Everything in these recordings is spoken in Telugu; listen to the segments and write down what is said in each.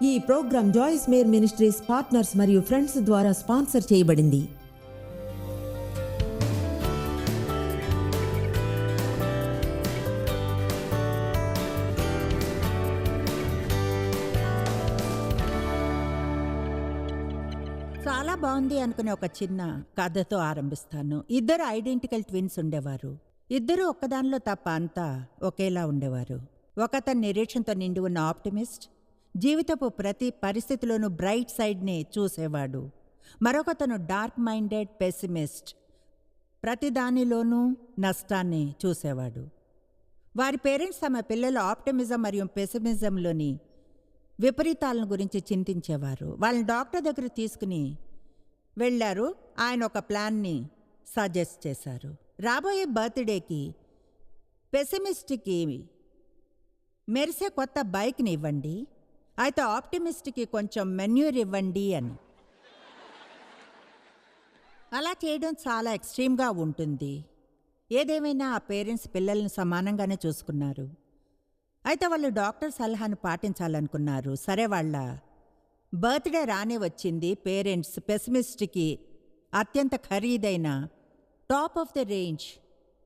ఈ programme Joyce Meyer ministries partners మరియు ఫ్రెండ్స్ ద్వారా స్పాన్సర్ చేయబడింది. చాలా బాగుంది అనుకునే ఒక చిన్న కథతో ఆరంభిస్తాను. ఇద్దరు ఐడెంటికల్ ట్విన్స్ ఉండేవారు. ఇద్దరు ఒక్కదానిలో తప్ప అంతా ఒకేలా ఉండేవారు. ఒకతను నిరీక్షణతో నిండి ఉన్న ఆప్టిమిస్ట్ జీవితపు ప్రతి పరిస్థితిలోనూ బ్రైట్ సైడ్ని చూసేవాడు. మరొకతను డార్క్ మైండెడ్ పెసిమిస్ట్ ప్రతి దానిలోనూ నష్టాన్ని చూసేవాడు. వారి పేరెంట్స్ తమ పిల్లల ఆప్టిమిజం మరియు పెసిమిజంలోని విపరీతాలను గురించి చింతించేవారు. వాళ్ళని డాక్టర్ దగ్గర తీసుకుని వెళ్ళారు. ఆయన ఒక ప్లాన్ని సజెస్ట్ చేశారు. రాబోయే బర్త్డేకి పెసిమిస్ట్కి మెరిసే కొత్త బైక్ని ఇవ్వండి. అయితే ఆప్టిమిస్ట్కి కొంచెం మెన్యూర్ ఇవ్వండి అని. అలా చేయడం చాలా ఎక్స్ట్రీమ్గా ఉంటుంది. ఏదేమైనా ఆ పేరెంట్స్ పిల్లల్ని సమానంగానే చూసుకున్నారు. అయితే వాళ్ళు డాక్టర్ సలహాను పాటించాలనుకున్నారు. సరే వాళ్ళ బర్త్డే రానే వచ్చింది. పేరెంట్స్ పెసిమిస్ట్కి అత్యంత ఖరీదైన టాప్ ఆఫ్ ద రేంజ్.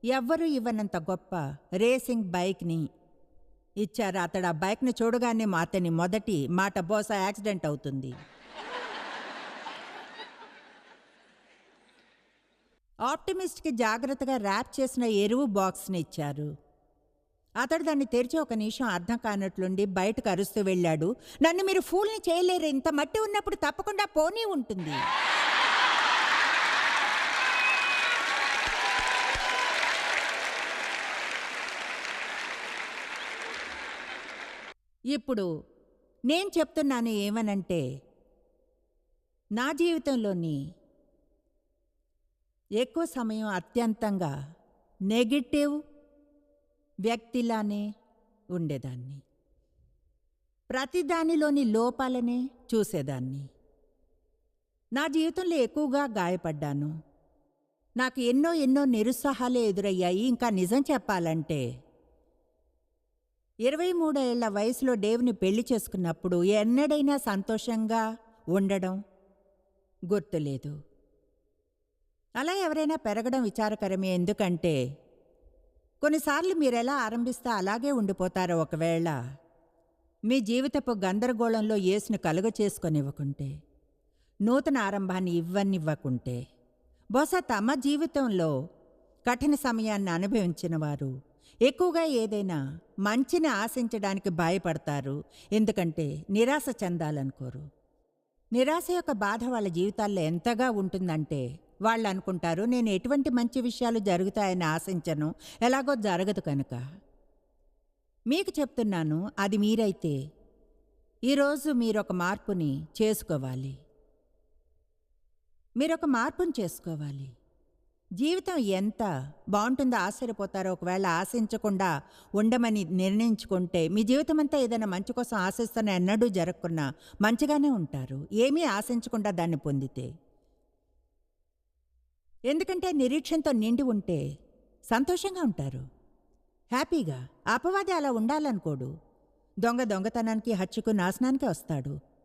ఎవ్వరూ ఇవ్వనంత గొప్ప రేసింగ్ బైక్ని ఇచ్చారు. అతడు ఆ బైక్ని చూడగానే మా అతని మొదటి మాట బోసా యాక్సిడెంట్ అవుతుంది. ఆప్టిమిస్ట్కి జాగ్రత్తగా ర్యాప్ చేసిన ఎరువు బాక్స్ని ఇచ్చారు. అతడు దాన్ని తెరిచి ఒక నిమిషం అర్థం కానట్లుండి బయటకు అరుస్తూ వెళ్ళాడు. నన్ను మీరు ఫూల్ని చేయలేరు. ఇంత మట్టి ఉన్నప్పుడు తప్పకుండా పోనీ ఉంటుంది. ఇప్పుడు నేను చెప్తున్నాను ఏమనంటే నా జీవితంలోని ఎక్కువ సమయం అత్యంతంగా నెగిటివ్ వ్యక్తిలానే ఉండేదాన్ని. ప్రతిదానిలోని లోపాలనే చూసేదాన్ని. నా జీవితంలో ఎక్కువగా గాయపడ్డాను. నాకు ఎన్నో ఎన్నో నిరుత్సాహాలు ఎదురయ్యాయి. ఇంకా నిజం చెప్పాలంటే ఇరవై మూడేళ్ళ వయసులో డేవ్ని పెళ్ళి చేసుకున్నప్పుడు ఎన్నడైనా సంతోషంగా ఉండడం గుర్తులేదు. అలా ఎవరైనా పెరగడం విచారకరమే. ఎందుకంటే కొన్నిసార్లు మీరెలా ఆరంభిస్తే అలాగే ఉండిపోతారో ఒకవేళ మీ జీవితపు గందరగోళంలో యేసును కలుగ చేసుకొనివ్వకుంటే నూతన ఆరంభాన్ని ఇవ్వనివ్వకుంటే బహుశా తమ జీవితంలో కఠిన సమయాన్ని అనుభవించిన వారు ఎక్కువగా ఏదైనా మంచిని ఆశించడానికి భయపడతారు. ఎందుకంటే నిరాశ చెందాలనుకోరు. నిరాశ యొక్క బాధ వాళ్ళ జీవితాల్లో ఎంతగా ఉంటుందంటే వాళ్ళు అనుకుంటారు నేను ఎటువంటి మంచి విషయాలు జరుగుతాయని ఆశించను. ఎలాగో జరగదు కనుక. మీకు చెప్తున్నాను అది మీరైతే ఈరోజు మీరొక మార్పుని చేసుకోవాలి. మీరొక మార్పుని చేసుకోవాలి. జీవితం ఎంత బాగుంటుందో ఆశ్చర్యపోతారో ఒకవేళ ఆశించకుండా ఉండమని నిర్ణయించుకుంటే మీ జీవితం అంతా ఏదైనా మంచి కోసం ఆశిస్తున్న ఎన్నడూ జరగకున్నా మంచిగానే ఉంటారు. ఏమీ ఆశించకుండా దాన్ని పొందితే. ఎందుకంటే నిరీక్షణతో నిండి ఉంటే సంతోషంగా ఉంటారు. హ్యాపీగా అపవాది అలా ఉండాలనుకోడు. దొంగ దొంగతనానికి హత్యకు నాశనానికి వస్తాడు.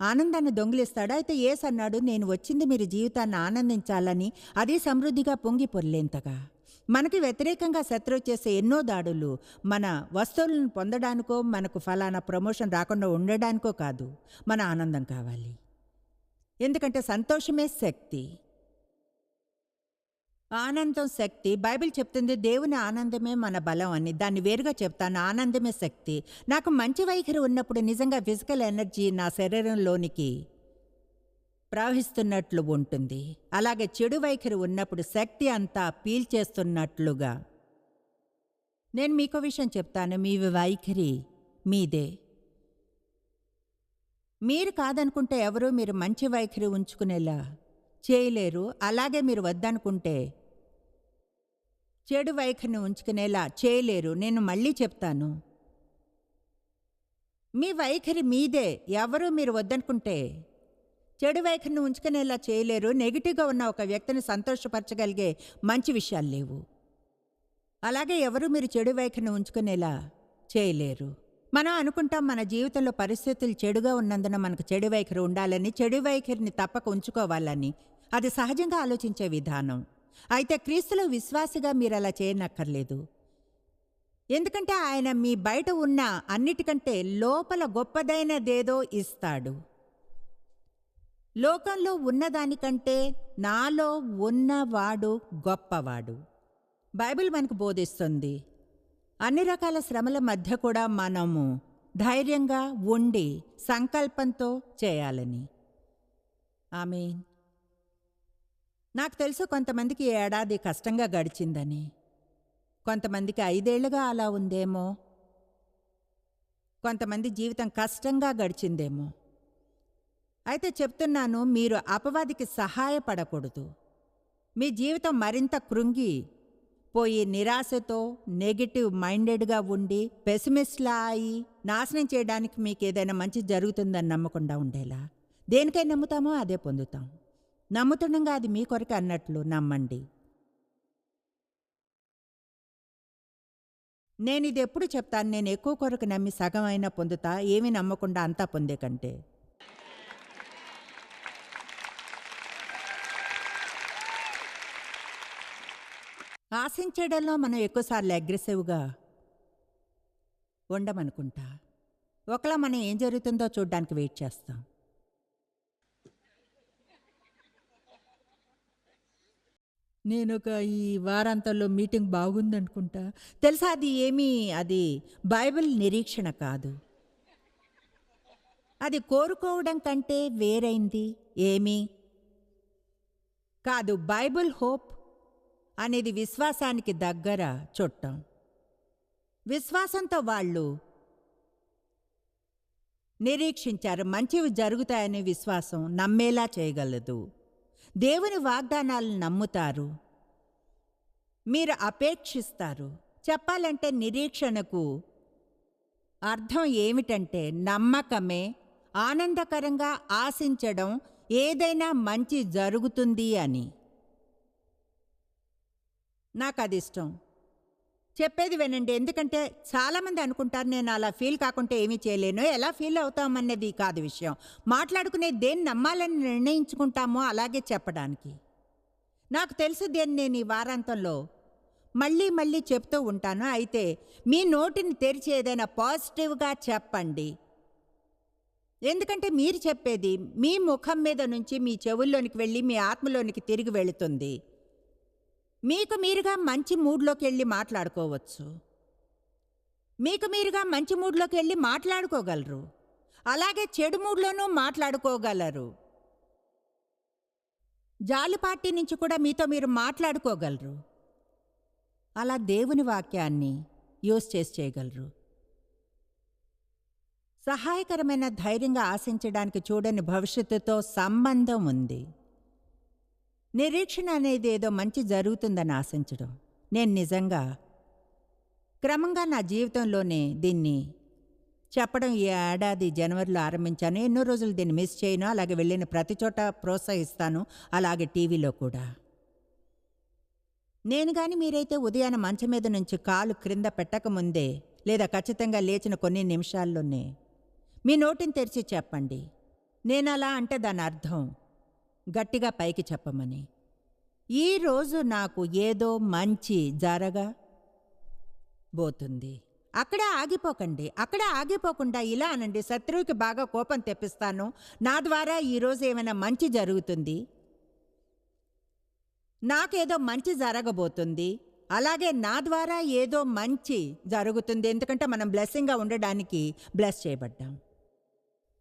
ఆనందాన్ని దొంగిలిస్తాడు? అయితే ఏస్ అన్నాడు నేను వచ్చింది మీరు జీవితాన్ని ఆనందించాలని అదే సమృద్ధిగా పొంగి పొర్లేంతగా. మనకి వ్యతిరేకంగా శత్రువు చేసే ఎన్నో దాడులు మన వస్తువులను పొందడానికో మనకు ఫలానా ప్రమోషన్ రాకుండా ఉండడానికో కాదు మన ఆనందం కావాలి. ఎందుకంటే సంతోషమే శక్తి. ఆనందం శక్తి. బైబిల్ చెప్తుంది దేవుని ఆనందమే మన బలం అని. దాన్ని వేరుగా చెప్తాను ఆనందమే శక్తి. నాకు మంచి వైఖరి ఉన్నప్పుడు నిజంగా ఫిజికల్ ఎనర్జీ నా శరీరంలోనికి ప్రవహిస్తున్నట్లు ఉంటుంది. అలాగే చెడు వైఖరి ఉన్నప్పుడు శక్తి అంతా పీల్చేస్తున్నట్లుగా నేను మీకో విషయం చెప్తాను మీ వైఖరి మీదే. మీరు కాదనుకుంటే ఎవరూ మీరు మంచి వైఖరి ఉంచుకునేలా చేయలేరు. అలాగే మీరు వద్దనుకుంటే చెడు వైఖరిని ఉంచుకునేలా చేయలేరు. నేను మళ్ళీ చెప్తాను. మీ వైఖరి మీదే. ఎవరు మీరు వద్దనుకుంటే చెడు వైఖరిని ఉంచుకునేలా చేయలేరు. నెగిటివ్గా ఉన్న ఒక వ్యక్తిని సంతోషపరచగలిగే మంచి విషయాలు లేవు. అలాగే ఎవరు మీరు చెడు వైఖరిని ఉంచుకునేలా చేయలేరు. మనం అనుకుంటాం మన జీవితంలో పరిస్థితులు చెడుగా ఉన్నందున మనకు చెడు వైఖరి ఉండాలని చెడు వైఖరిని తప్పక ఉంచుకోవాలని. అది సహజంగా ఆలోచించే విధానం. అయితే క్రీస్తులో విశ్వాసిగా మీరు అలా చేయనక్కర్లేదు. ఎందుకంటే ఆయన మీ బయట ఉన్న అన్నిటికంటే లోపల గొప్పదైనదేదో ఇస్తాడు. లోకంలో ఉన్నదానికంటే నాలో ఉన్నవాడు గొప్పవాడు. బైబిల్ మనకు బోధిస్తుంది. అన్ని రకాల శ్రమల మధ్య కూడా మనము ధైర్యంగా ఉండి సంకల్పంతో చేయాలని. ఆమె నాకు తెలుసు కొంతమందికి ఏడాది కష్టంగా గడిచిందని. కొంతమందికి ఐదేళ్ళుగా అలా ఉందేమో. కొంతమంది జీవితం కష్టంగా గడిచిందేమో. అయితే చెప్తున్నాను మీరు అపవాదికి సహాయపడకూడదు. మీ జీవితం మరింత కృంగి పోయి నిరాశతో నెగిటివ్ మైండెడ్గా ఉండి పెసిమిస్ట్లా అయి నాశనం చేయడానికి మీకు ఏదైనా మంచి జరుగుతుందని నమ్మకుండా ఉండేలా? దేనికై నమ్ముతామో అదే పొందుతాం. నమ్ముతుండగా అది మీ కొరకు అన్నట్లు నమ్మండి. నేను ఇది ఎప్పుడు చెప్తాను నేను ఎక్కువ కొరకు నమ్మి సగం అయినా పొందుతా ఏమీ నమ్మకుండా అంతా పొందే కంటే. ఆశించడంలో మనం ఎక్కువసార్లు అగ్రెసివ్గా ఉండమనుకుంటా. ఒకలా మనం ఏం జరుగుతుందో చూడడానికి వెయిట్ చేస్తాం. నేను ఒక ఈ వారాంతంలో మీటింగ్ బాగుందనుకుంటా. తెలుసా అది ఏమీ అది బైబిల్ నిరీక్షణ కాదు. అది కోరుకోవడం కంటే వేరైంది ఏమీ? కాదు బైబిల్ హోప్ అనేది విశ్వాసానికి దగ్గర చుట్టం. విశ్వాసంతో వాళ్ళు నిరీక్షించారు మంచివి జరుగుతాయనే విశ్వాసం నమ్మేలా చేయగలదు. దేవుని వాగ్దానాలను నమ్ముతారు. మీరు అపేక్షిస్తారు. చెప్పాలంటే నిరీక్షణకు అర్థం ఏమిటంటే నమ్మకమే ఆనందకరంగా ఆశించడం ఏదైనా మంచి జరుగుతుంది అని. నాకు అది ఇష్టం చెప్పేది వినండి. ఎందుకంటే చాలామంది అనుకుంటారు నేను అలా ఫీల్ కాకుండా ఏమీ చేయలేను. ఎలా ఫీల్ అవుతామన్నది కాదు విషయం. మాట్లాడుకునే దేన్ని నమ్మాలని నిర్ణయించుకుంటామో అలాగే చెప్పడానికి. నాకు తెలుసు దేన్ని నేను ఈ వారాంతంలో మళ్ళీ మళ్ళీ చెప్తూ ఉంటాను. అయితే మీ నోటిని తెరిచి ఏదైనా పాజిటివ్గా చెప్పండి. ఎందుకంటే మీరు చెప్పేది మీ ముఖం మీద నుంచి మీ చెవుల్లోనికి వెళ్ళి మీ ఆత్మలోనికి తిరిగి వెళుతుంది. మీకు మీరుగా మంచి మూడ్లోకి వెళ్ళి మాట్లాడుకోవచ్చు. మీకు మీరుగా మంచి మూడ్లోకి వెళ్ళి మాట్లాడుకోగలరు. అలాగే చెడు మూడ్లోనూ మాట్లాడుకోగలరు. జాలి పార్టీ నుంచి కూడా మీతో మీరు మాట్లాడుకోగలరు. అలా దేవుని వాక్యాన్ని యూజ్ చేసి చేయగలరు. సహాయకరమైన ధైర్యంగా ఆశించడానికి చూడని భవిష్యత్తుతో సంబంధం ఉంది. నిరీక్షణ అనేది ఏదో మంచి జరుగుతుందని ఆశించడం. నేను నిజంగా క్రమంగా నా జీవితంలోనే దీన్ని చెప్పడం ఈ ఏడాది జనవరిలో ఆరంభించాను. ఎన్నో రోజులు దీన్ని మిస్ చేయను. అలాగే వెళ్ళిన ప్రతి చోట ప్రోత్సహిస్తాను. అలాగే టీవీలో కూడా. నేను కానీ మీరైతే ఉదయాన మంచం మీద నుంచి కాలు క్రింద పెట్టకముందే లేదా ఖచ్చితంగా లేచిన కొన్ని నిమిషాల్లోనే మీ నోటిని తెరిచి చెప్పండి. నేను అలా అంటే దాని అర్థం గట్టిగా పైకి చెప్పమని. ఈరోజు నాకు ఏదో మంచి జరగా పోతుంది అక్కడ ఆగిపోకండి. అక్కడ ఆగిపోకుండా ఇలా అనండి. శత్రువుకి బాగా కోపం తెప్పిస్తాను. నా ద్వారా ఈరోజు ఏమైనా మంచి జరుగుతుంది? నాకేదో మంచి జరగబోతుంది. అలాగే నా ద్వారా ఏదో మంచి జరుగుతుంది. ఎందుకంటే మనం బ్లెస్సింగ్గా ఉండడానికి బ్లెస్ చేయబడ్డాం.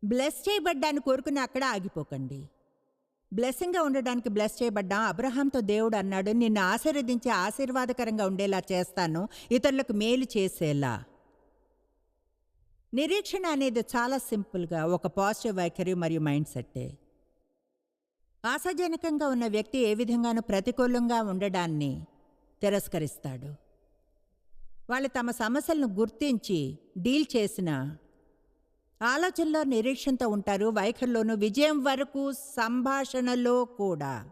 బ్లెస్ చేయబడ్డాన్ని కోరుకుని అక్కడ ఆగిపోకండి. బ్లెస్సింగ్గా ఉండడానికి బ్లెస్ చేయబడ్డా అబ్రహాంతో దేవుడు అన్నాడు నిన్ను ఆశీర్వదించి ఆశీర్వాదకరంగా ఉండేలా చేస్తాను ఇతరులకు మేలు చేసేలా. నిరీక్షణ అనేది చాలా సింపుల్గా ఒక పాజిటివ్ వైఖరి మరియు మైండ్ సెట్టే. ఆశాజనకంగా ఉన్న వ్యక్తి ఏ విధంగానూ ప్రతికూలంగా ఉండడాన్ని తిరస్కరిస్తాడు. వాళ్ళు తమ సమస్యలను గుర్తించి డీల్ చేసిన ఆలోచనలో నిరీక్షణతో ఉంటారు. వైఖరిలోనూ విజయం వరకు సంభాషణలో కూడా.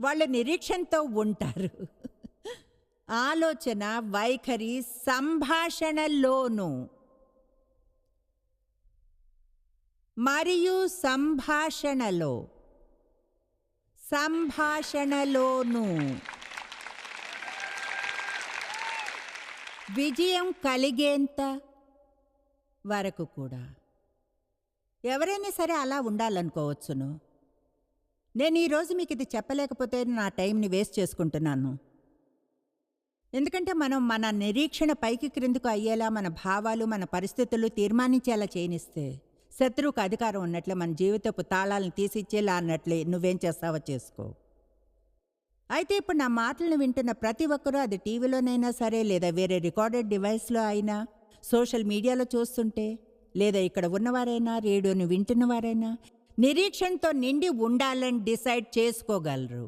వాళ్ళు నిరీక్షణతో ఉంటారు. ఆలోచన వైఖరి సంభాషణలోను. మరియు సంభాషణలో. సంభాషణలోను. విజయం కలిగేంత వరకు కూడా. ఎవరైనా సరే అలా ఉండాలనుకోవచ్చును. నేను ఈరోజు మీకు ఇది చెప్పలేకపోతే నా టైంని వేస్ట్ చేసుకుంటున్నాను. ఎందుకంటే మనం మన నిరీక్షణ పైకి క్రిందకు అయ్యేలా మన భావాలు మన పరిస్థితులు తీర్మానించేలా చేయనిస్తే శత్రువుకు అధికారం ఉన్నట్లే మన జీవితపు తాళాలను తీసిచ్చేలా అన్నట్లే నువ్వేం చేస్తావో చేసుకో. అయితే ఇప్పుడు నా మాటలను వింటున్న ప్రతి ఒక్కరూ అది టీవీలోనైనా సరే లేదా వేరే రికార్డెడ్ డివైస్లో అయినా సోషల్ మీడియాలో చూస్తుంటే లేదా ఇక్కడ ఉన్నవారైనా రేడియోని వింటున్నవారైనా నిరీక్షణతో నిండి ఉండాలని డిసైడ్ చేసుకోగలరు.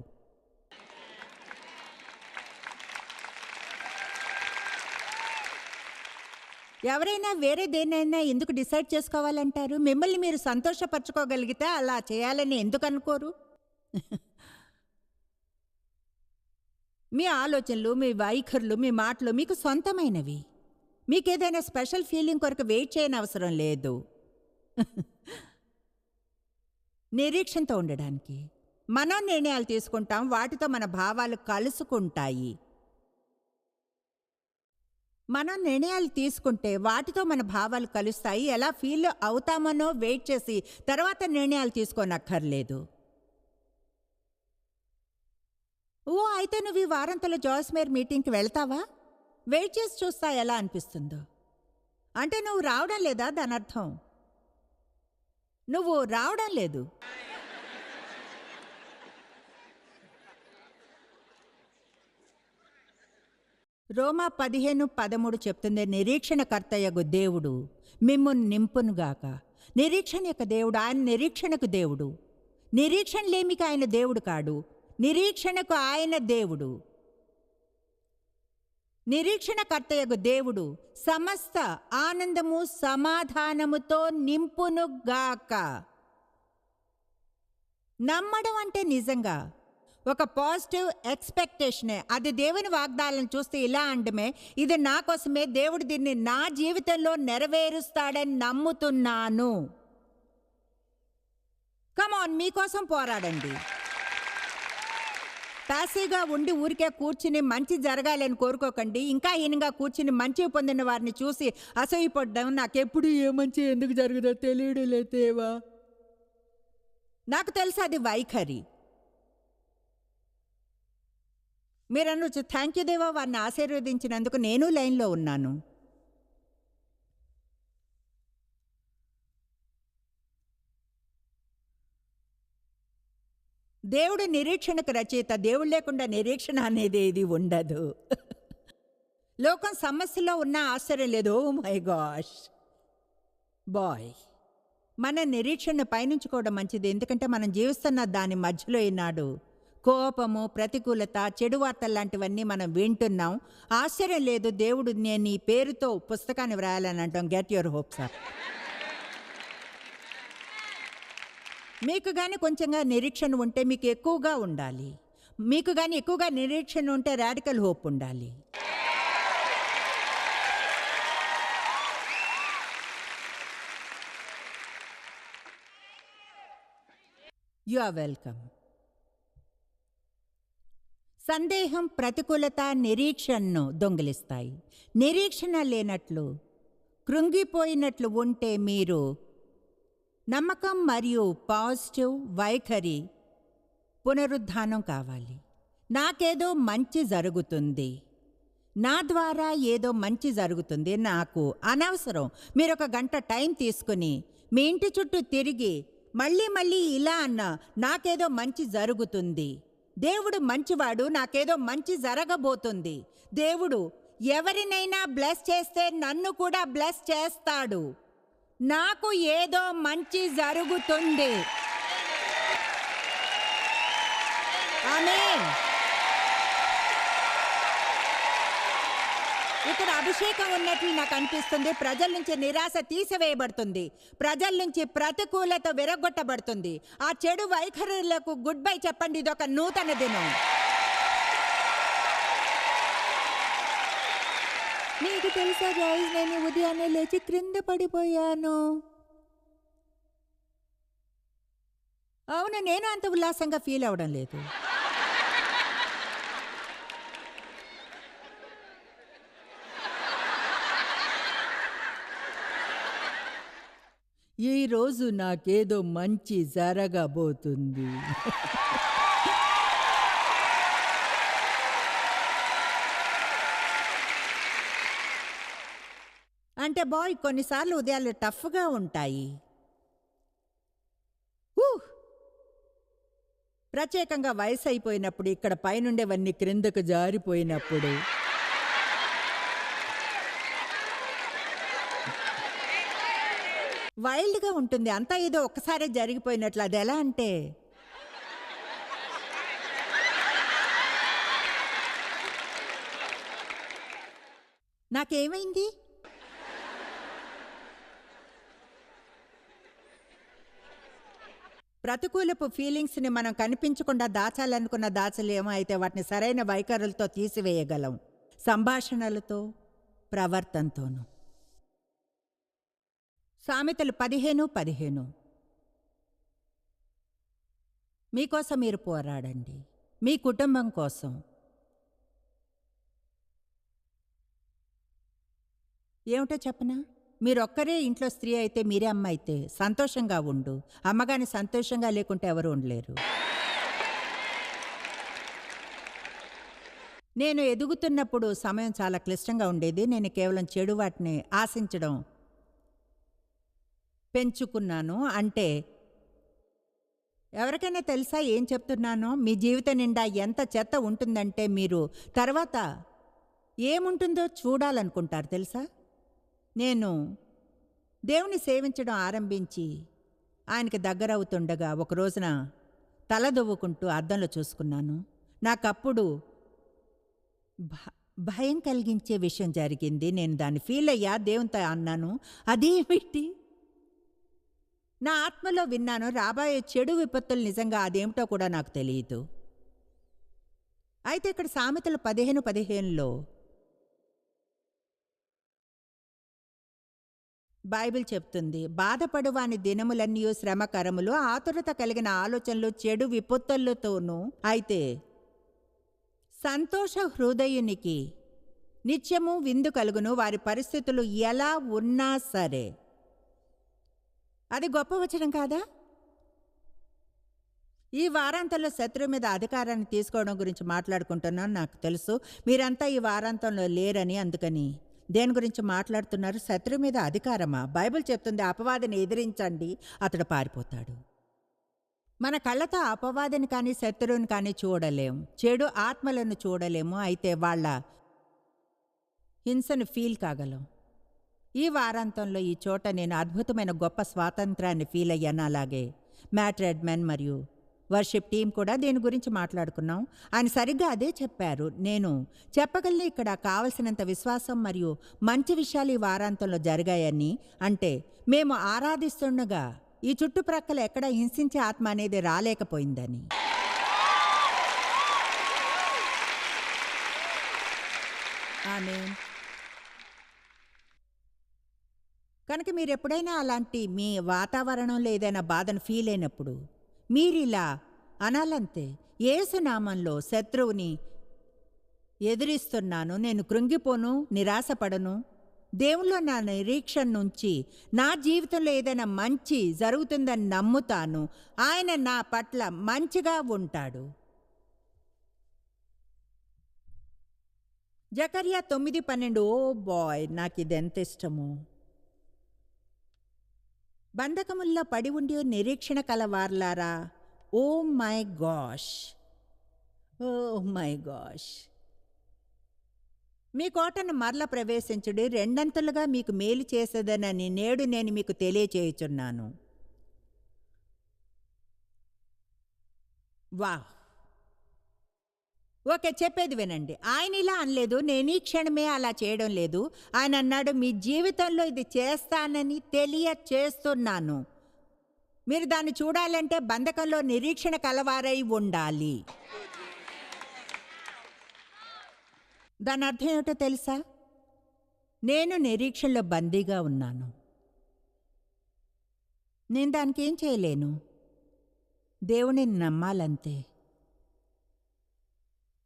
ఎవరైనా వేరే దేనైనా ఎందుకు డిసైడ్ చేసుకోవాలంటారు? మిమ్మల్ని మీరు సంతోషపరచుకోగలిగితే అలా చేయాలని ఎందుకు అనుకోరు? మీ ఆలోచనలు మీ వైఖరులు మీ మాటలు మీకు సొంతమైనవి. మీకు ఏదైనా స్పెషల్ ఫీలింగ్ కొరకు వెయిట్ చేయని అవసరం లేదు. నిరీక్షణతో ఉండడానికి మనం నిర్ణయాలు తీసుకుంటాం వాటితో మన భావాలు కలుసుకుంటాయి. మనం నిర్ణయాలు తీసుకుంటే వాటితో మన భావాలు కలుస్తాయి. ఎలా ఫీల్ అవుతామనో వెయిట్ చేసి తర్వాత నిర్ణయాలు తీసుకోనక్కర్లేదు. ఓ అయితే నువ్వు ఈ వారంతలో జాస్మేర్ మీటింగ్కి వెళ్తావా? వెయిట్ చేసి చూస్తా ఎలా అనిపిస్తుందో. అంటే నువ్వు రావడం లేదా దాని అర్థం? నువ్వు రావడం లేదు. రోమా పదిహేను పదమూడు చెప్తుంది నిరీక్షణకర్తయగు దేవుడు మిమ్మును నింపునుగాక నిరీక్షణ యొక్క దేవుడు ఆయన నిరీక్షణకు దేవుడు. నిరీక్షణ లేమికి ఆయన దేవుడు కాడు. నిరీక్షణకు ఆయన దేవుడు. నిరీక్షణకర్తయగు దేవుడు సమస్త ఆనందము సమాధానముతో నింపునుగాక. నమ్మడం అంటే నిజంగా ఒక పాజిటివ్ ఎక్స్పెక్టేషనే. అది దేవుని వాగ్దాలను చూస్తే ఇలా అండమే ఇది నా కోసమే దేవుడు దీన్ని నా జీవితంలో నెరవేరుస్తాడని నమ్ముతున్నాను. కమాన్ మీకోసం పోరాడండి. తాసీగా ఉండి ఊరికే కూర్చుని మంచి జరగాలని కోరుకోకండి. ఇంకా హీనంగా కూర్చుని మంచి పొందిన వారిని చూసి అసహ్యపడ్డం నాకెప్పుడు ఏ మంచి ఎందుకు జరుగుదో తెలియడం లేదేవా నాకు తెలుసు అది వైఖరి. మీరు అనొచ్చు థ్యాంక్ యూ దేవా వారిని ఆశీర్వదించినందుకు నేను లైన్లో ఉన్నాను. దేవుడు నిరీక్షణకు రచయిత దేవుడు లేకుండా నిరీక్షణ అనేది ఏది ఉండదు. లోకం సమస్యలో ఉన్న ఆశ్చర్యం లేదు. Oh my gosh. బాయ్. మన నిరీక్షణను పయనించుకోవడం మంచిది. ఎందుకంటే మనం జీవిస్తున్న దాని మధ్యలో ఈనాడు కోపము ప్రతికూలత చెడు వార్తలు లాంటివన్నీ మనం వింటున్నాం. ఆశ్చర్యం లేదు. దేవుడు నేను ఈ పేరుతో పుస్తకాన్ని వ్రాయాలని అంటాం. గెట్ యువర్ హోప్ సార్ మీకు కానీ కొంచెంగా నిరీక్షణ ఉంటే మీకు ఎక్కువగా ఉండాలి. మీకు కానీ ఎక్కువగా నిరీక్షణ ఉంటే రాడికల్ హోప్ ఉండాలి. You are welcome. సందేహం ప్రతికూలత నిరీక్షణను దొంగిలిస్తాయి. నిరీక్షణ లేనట్లు కృంగిపోయినట్లు ఉంటే మీరు నమ్మకం మరియు పాజిటివ్ వైఖరి పునరుద్ధానం కావాలి. నాకేదో మంచి జరుగుతుంది. నా ద్వారా ఏదో మంచి జరుగుతుంది నాకు అనవసరం. మీరు ఒక గంట టైం తీసుకుని మీ ఇంటి చుట్టూ తిరిగి మళ్ళీ మళ్ళీ ఇలా అన్న నాకేదో మంచి జరుగుతుంది. దేవుడు మంచివాడు నాకేదో మంచి జరగబోతుంది. దేవుడు ఎవరినైనా బ్లెస్ చేస్తే నన్ను కూడా బ్లెస్ చేస్తాడు. నాకు ఏదో మంచి జరుగుతుంది. ఆమేన్. ఇక్కడ అభిషేకం ఉన్నట్లు నాకు అనిపిస్తుంది. ప్రజల నుంచి నిరాశ తీసివేయబడుతుంది. ప్రజల నుంచి ప్రతికూలత విరగొట్టబడుతుంది ఆ చెడు వైఖరులకు గుడ్ బై చెప్పండి. ఇది ఒక నూతన దినం. నీకు తెలుసా రాయిస్ నేను ఉదయాన్నే లేచి క్రింద పడిపోయాను. అవును నేను అంత ఉల్లాసంగా ఫీల్ అవడం లేదు. ఈ రోజు నాకేదో మంచి జరగబోతుంది. అంటే బాయ్ కొన్నిసార్లు ఉదయాలు టఫ్గా ఉంటాయి. ఊహ్ ప్రత్యేకంగా వయసు అయిపోయినప్పుడు ఇక్కడ పైనుండేవన్నీ క్రిందకు జారిపోయినప్పుడు. వైల్డ్గా ఉంటుంది. అంతా ఏదో ఒక్కసారే జరిగిపోయినట్లు. అది ఎలా అంటే? నాకేమైంది? ప్రతికూలపు ఫీలింగ్స్ని మనం కనిపించకుండా దాచాలనుకున్న దాచలేమో అయితే వాటిని సరైన వైఖరులతో తీసివేయగలం? సంభాషణలతో ప్రవర్తనతోనూ. సామెతలు పదిహేను పదిహేను. మీకోసం మీరు పోరాడండి. మీ కుటుంబం కోసం. ఏమిటో చెప్పనా? మీరొక్కరే ఇంట్లో స్త్రీ అయితే మీరే అమ్మ అయితే సంతోషంగా ఉండు. అమ్మగాని సంతోషంగా లేకుంటే ఎవరు ఉండలేరు. నేను ఎదుగుతున్నప్పుడు సమయం చాలా క్లిష్టంగా ఉండేది. నేను కేవలం చెడు వాటిని ఆశించడం పెంచుకున్నాను. అంటే ఎవరికైనా తెలుసా ఏం చెప్తున్నానో? మీ జీవితం నిండా ఎంత చెత్త ఉంటుందంటే మీరు తర్వాత ఏముంటుందో చూడాలనుకుంటారు తెలుసా? నేను దేవుని సేవించడం ఆరంభించి ఆయనకి దగ్గరవుతుండగా ఒక రోజున తలదొవ్వుకుంటూ అద్దంలో చూసుకున్నాను. నాకప్పుడు భ- భయం కలిగించే విషయం జరిగింది. నేను దాన్ని ఫీల్ అయ్యా దేవునితో అన్నాను అదేమిటి నా ఆత్మలో విన్నాను రాబోయే చెడు విపత్తులు నిజంగా అదేమిటో కూడా నాకు తెలియదు. అయితే ఇక్కడ సామెతలు పదిహేను పదిహేనులో బైబిల్ చెప్తుంది బాధపడువాని దినములన్నీ శ్రమకరములు ఆతురత కలిగిన ఆలోచనలు చెడు విపత్తులతోనూ. అయితే సంతోష హృదయునికి నిత్యము విందు కలుగును వారి పరిస్థితులు ఎలా ఉన్నా సరే. అది గొప్ప వచనం కాదా? ఈ వారాంతంలో శత్రువు మీద అధికారాన్ని తీసుకోవడం గురించి మాట్లాడుకుంటున్నాను నాకు తెలుసు. మీరంతా ఈ వారాంతంలో లేరని అందుకని. దేని గురించి మాట్లాడుతున్నారు? శత్రువు మీద అధికారమా? బైబిల్ చెప్తుంది అపవాదిని ఎదిరించండి అతడు పారిపోతాడు. మన కళ్ళతో అపవాదిని కానీ శత్రువుని కానీ చూడలేం. చెడు ఆత్మలను చూడలేము. అయితే వాళ్ళ హింసను ఫీల్ కాగలం. ఈ వారాంతంలో ఈ చోట నేను అద్భుతమైన గొప్ప స్వాతంత్రాన్ని ఫీల్ అయ్యాను. అలాగే మ్యాట్ రెడ్మెన్ మరియు వర్షిప్ టీం కూడా దీని గురించి మాట్లాడుకున్నాం. ఆయన సరిగ్గా అదే చెప్పారు. నేను చెప్పగలను ఇక్కడ కావలసినంత విశ్వాసం మరియు మంచి విషయాలు ఈ వారాంతంలో జరిగాయని అంటే మేము ఆరాధిస్తుండగా ఈ చుట్టుప్రక్కల ఎక్కడ హింసించే ఆత్మ అనేది రాలేకపోయిందని. ఆమె కనుక మీరు ఎప్పుడైనా అలాంటి మీ వాతావరణంలో ఏదైనా బాధను ఫీల్ అయినప్పుడు మీరిలా అనాలంతే ఏసునామంలో శత్రువుని ఎదిరిస్తున్నాను. నేను కృంగిపోను నిరాశపడను. దేవుల్లో నా నిరీక్షణ నుంచి నా జీవితంలో ఏదైనా మంచి జరుగుతుందని నమ్ముతాను. ఆయన నా పట్ల మంచిగా ఉంటాడు. జకర్యా తొమ్మిది పన్నెండు ఓ బాయ్ నాకు ఇది ఎంత ఇష్టమో. బంధకముల్లో పడి ఉండి నిరీక్షణ కలవార్లారా? Oh my gosh. Oh my gosh. మీ కోటను మరల ప్రవేశించుడి రెండంతలుగా మీకు మేలు చేసేదనని నేడు నేను మీకు తెలియచేయుచున్నాను. వాహ్! ఓకే చెప్పేది వినండి. ఆయన ఇలా అనలేదు నేను ఈ క్షణమే అలా చేయడం లేదు. ఆయన అన్నాడు మీ జీవితంలో ఇది చేస్తానని తెలియచేస్తున్నాను. మీరు దాన్ని చూడాలంటే బంధకంలో నిరీక్షణ కలవారై ఉండాలి. దాని అర్థం ఏమిటో తెలుసా? నేను నిరీక్షణలో బందీగా ఉన్నాను. నేను దానికి ఏం చేయలేను? దేవుడిని నమ్మాలంతే.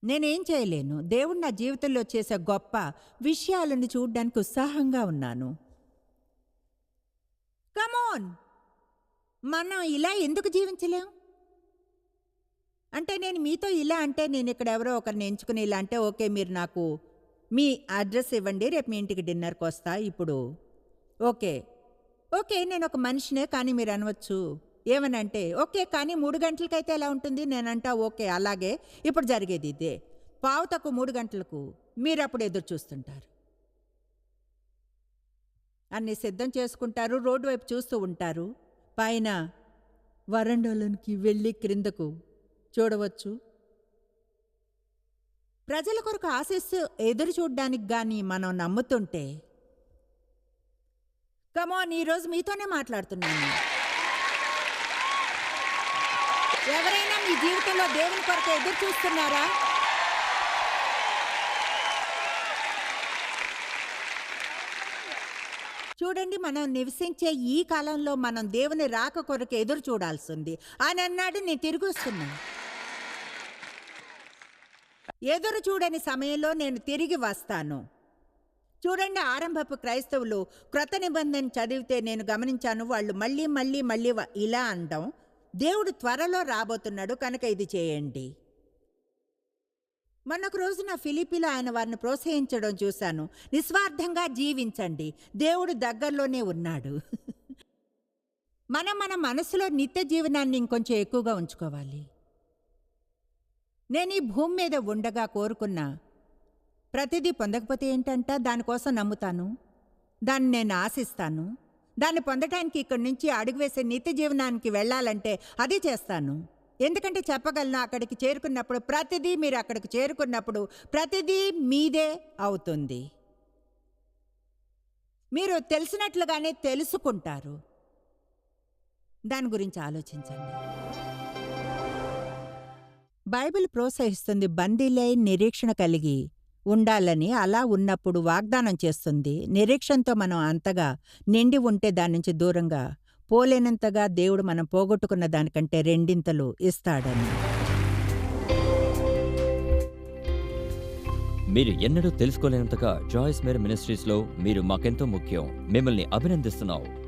నేనేం చేయలేను. దేవుడు నా జీవితంలో చేసే గొప్ప విషయాలను చూడడానికి ఉత్సాహంగా ఉన్నాను. కమోన్ మనం ఇలా ఎందుకు జీవించలేం? అంటే నేను మీతో ఇలా అంటే నేను ఇక్కడ ఎవరో ఒకరిని ఎంచుకుని ఇలా అంటే ఓకే మీరు నాకు మీ అడ్రస్ ఇవ్వండి రేపు మీ ఇంటికి డిన్నర్కి వస్తా ఇప్పుడు. ఓకే. ఓకే నేను ఒక మనిషినే కానీ మీరు అనవచ్చు. ఏమనంటే ఓకే కానీ మూడు గంటలకైతే ఎలా ఉంటుంది? నేనంటా ఓకే అలాగే ఇప్పుడు జరిగేది ఇదే. పావు తక్కువ మూడు గంటలకు మీరు అప్పుడు ఎదురు చూస్తుంటారు. అన్ని సిద్ధం చేసుకుంటారు రోడ్డు వైపు చూస్తూ ఉంటారు. పైన వరండాలోనికి వెళ్ళి క్రిందకు చూడవచ్చు. ప్రజల కొరకు ఆశిస్తూ ఎదురు చూడ్డానికి కానీ మనం నమ్ముతుంటే కమోన్ ఈరోజు మీతోనే మాట్లాడుతున్నాను. ఎవరైనా మీ జీవితంలో దేవుని కొరకు ఎదురు చూస్తున్నారా? చూడండి మనం నివసించే ఈ కాలంలో మనం దేవుని రాక కొరకు ఎదురు చూడాల్సింది. అని అన్నాడు నేను తిరిగి వస్తున్నాను ఎదురు చూడని సమయంలో నేను తిరిగి వస్తాను. చూడండి ఆరంభపు క్రైస్తవులు క్రొత్త నిబంధన చదివితే నేను గమనించాను వాళ్ళు మళ్ళీ మళ్ళీ మళ్ళీ ఇలా అనడం దేవుడు త్వరలో రాబోతున్నాడు కనుక ఇది చేయండి. మొన్నొక రోజున ఫిలిపిలో ఆయన వారిని ప్రోత్సహించడం చూశాను. నిస్వార్థంగా జీవించండి. దేవుడు దగ్గరలోనే ఉన్నాడు. మనం మన మనసులో నిత్య జీవనాన్ని ఇంకొంచెం ఎక్కువగా ఉంచుకోవాలి. నేను ఈ భూమి మీద ఉండగా కోరుకున్న ప్రతిదీ పొందకపోతే ఏంటంట? దానికోసం నమ్ముతాను. దాన్ని నేను ఆశిస్తాను. దాన్ని పొందటానికి ఇక్కడి నుంచి అడుగు వేసే నిత్య జీవనానికి వెళ్ళాలంటే అది చేస్తాను. ఎందుకంటే చెప్పగలను అక్కడికి చేరుకున్నప్పుడు ప్రతిదీ మీరు అక్కడికి చేరుకున్నప్పుడు ప్రతిదీ మీదే అవుతుంది. మీరు తెలిసినట్లుగానే తెలుసుకుంటారు. దాని గురించి ఆలోచించండి. బైబిల్ ప్రోత్సహిస్తుంది బందీలై నిరీక్షణ కలిగి ఉండాలని అలా ఉన్నప్పుడు వాగ్దానం చేస్తుంది. నిరీక్షణతో మనం అంతగా నిండి ఉంటే దాని నుంచి దూరంగా పోలేనంతగా దేవుడు మనం పోగొట్టుకున్న దానికంటే రెండింతలు ఇస్తాడని. మీరు ఎన్నడూ తెలుసుకోలేనంతగా జాయిస్ మేర్ మినిస్ట్రీస్లో మీరు మాకెంతో ముఖ్యం. మిమ్మల్ని అభినందిస్తున్నావు